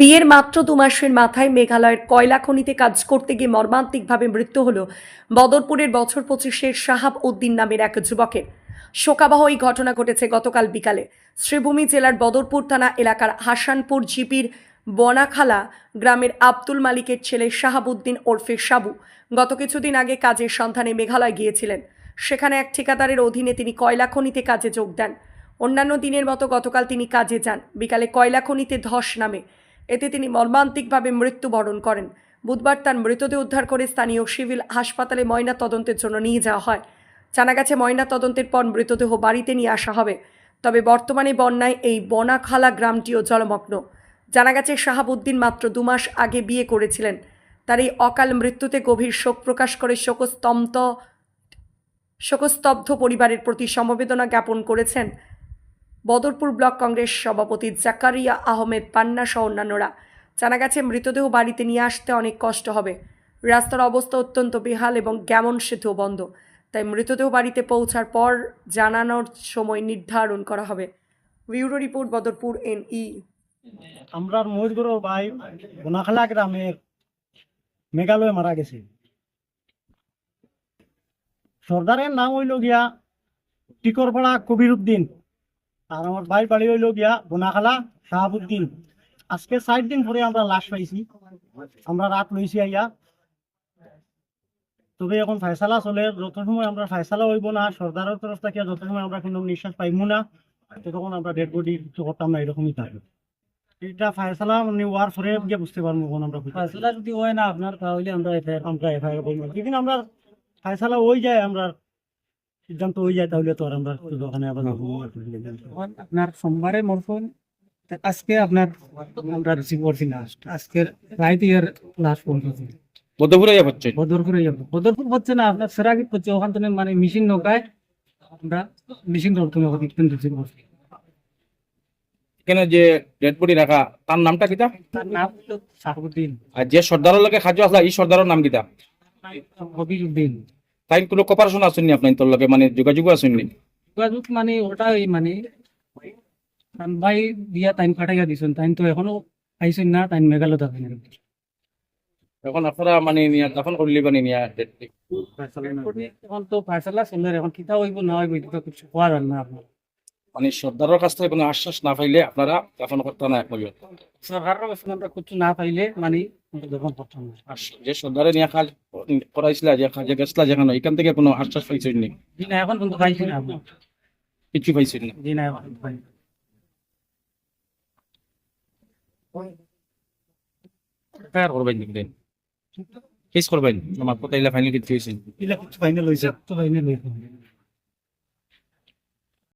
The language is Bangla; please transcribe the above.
বিয়ের মাত্র দু মাসের মাথায় মেঘালয়ের কয়লা খনিতে কাজ করতে গিয়ে মর্মান্তিকভাবে মৃত্যু হল বদরপুরের বছর পঁচিশের সাহাব উদ্দিন নামের এক যুবকের। শোকাবহ এই ঘটনা ঘটেছে গতকাল বিকালে। শ্রীভূমি জেলার বদরপুর থানা এলাকার হাসানপুর জিপির বনাখালা গ্রামের আব্দুল মালিকের ছেলে শাহাবুদ্দিন ওরফে সাবু গত কিছুদিন আগে কাজের সন্ধানে মেঘালয় গিয়েছিলেন। সেখানে এক ঠিকাদারের অধীনে তিনি কয়লা খনিতে কাজে যোগ দেন। অন্যান্য দিনের মতো গতকাল তিনি কাজে যান। বিকালে কয়লা খনিতে ধস নামে এতে তিনি মর্মান্তিকভাবে মৃত্যুবরণ করেন। বুধবার তার মৃতদেহ উদ্ধার করে স্থানীয় সিভিল হাসপাতালে ময়না তদন্তের জন্য নিয়ে যাওয়া হয়। জানা গেছে ময়না তদন্তের পর মৃতদেহ বাড়িতে নিয়ে আসা হবে। তবে বর্তমানে বন্যায় এই বনাখালা গ্রামটিও জলমগ্ন। জানা গেছে, শাহাবুদ্দিন মাত্র দু মাস আগে বিয়ে করেছিলেন। তার এই অকাল মৃত্যুতে গভীর শোক প্রকাশ করে শোকস্তব্ধ শোকস্তব্ধ পরিবারের প্রতি সমবেদনা জ্ঞাপন করেছেন বদরপুর ব্লক কংগ্রেস সভাপতি জাকারিয়া আহমেদ পান্না সহ অন্যান্যরা। জানা গেছে, মৃতদেহ বাড়িতে নিয়ে আসতে অনেক কষ্ট হবে। রাস্তার অবস্থা অত্যন্ত বেহাল এবং গ্যামন সেতুও বন্ধ। তাই মৃতদেহ বাড়িতে পৌঁছার পর জানানোর সময় নির্ধারণ করা হবে। Bureau report, Badarpur N E আমরা মহিদগুরু ভাই বোনাখালা গ্রামের মেঘালয় মারা গেছে। সর্দারের নাম হইল গিয়া টিকরপাড়া কবির উদ্দিন। আর আমার ভাই বাড়ি হইল গিয়া বোনাখালা শাহাবুদ্দিন। আজকে ষাট দিন পরে আমরা লাশ পাইছি। আমরা রাত লইছি আইয়া। তবে এখন ফায়সালা চলে। যত সময় আমরা ফায়সালা হইব না সর্দারের তরফ থেকে যত সময় আমরা কোনো নিঃশ্বাস পাইব না ততক্ষণ আমরা ডেড বডি কিছু করতাম না এরকমই থাকবে। এটা ফায়সালা মানে ওয়ার পরে গিয়ে বুঝতে পারব কোন আমরা। ফাইসলা যদি হয় না আপনার তাহলে আমরা এফআইআর আমরা এফআইআর করব। যেদিন আমরা ফায়সালা হয়ে যায় আমরা সিদ্ধান্ত হয়ে যায় তাহলে তো আর আমরা দোকানে আবার আপনার সোমবারে মরফোন আজকে আপনার আমরা রিসিভ করছি লাস্ট আজকে রাইত ইয়ার লাস্ট ফোন করছি যাব হচ্ছে। বদরপুরে যাব। বদরপুর হচ্ছে না আপনার সেরাগিত হচ্ছে ওখান থেকে মানে মেশিন নৌকায় আমরা মেশিন রপ্তানি রিসিভ করছি। এখানে যে ডেড বডি রাখা তার নামটা কিতা তার নাম হলো শাহবুদ্দিন আর যে সর্দারের লগে খাদ্য আসলা এই সর্দারের নাম কিতা তাই কোনো কপারেশন আসেননি আপনার তোর লগে? মানে যোগাযোগ আসেননি? যোগাযোগ মানে ওটা মানে ভাই দিয়া টাইম কাটাইয়া দিছেন টাইম তো এখনও না টাইম মেঘালয় থাকেন এখন আপনারা মানে নিয়া দাফন করলি মানে নিয়া এখন তো ফাইসালা চলে এখন কিতা হইব না হইব এটা কিছু না। আপনার মানে সর্দারের কাছ থেকে কোনো আশ্বাস না পাইলে আপনারা দাফন করতে না। সরকারের কাছে আমরা কিছু না পাইলে মানে যে সর্দারে নিয়ে কাজ করাইছিলা যে কাজে গেছলা যেখানে এখান থেকে কোনো আশ্বাস পাইছেন নি? এখন কিন্তু পাইছি না কিছু না? জি না কিন্তু। ফায়ার করবেন দিন? কেস করবেন? আমার কোথায় ফাইনাল কিছু হয়েছে? ফাইনাল হয়েছে। তো পাইনি লইছি।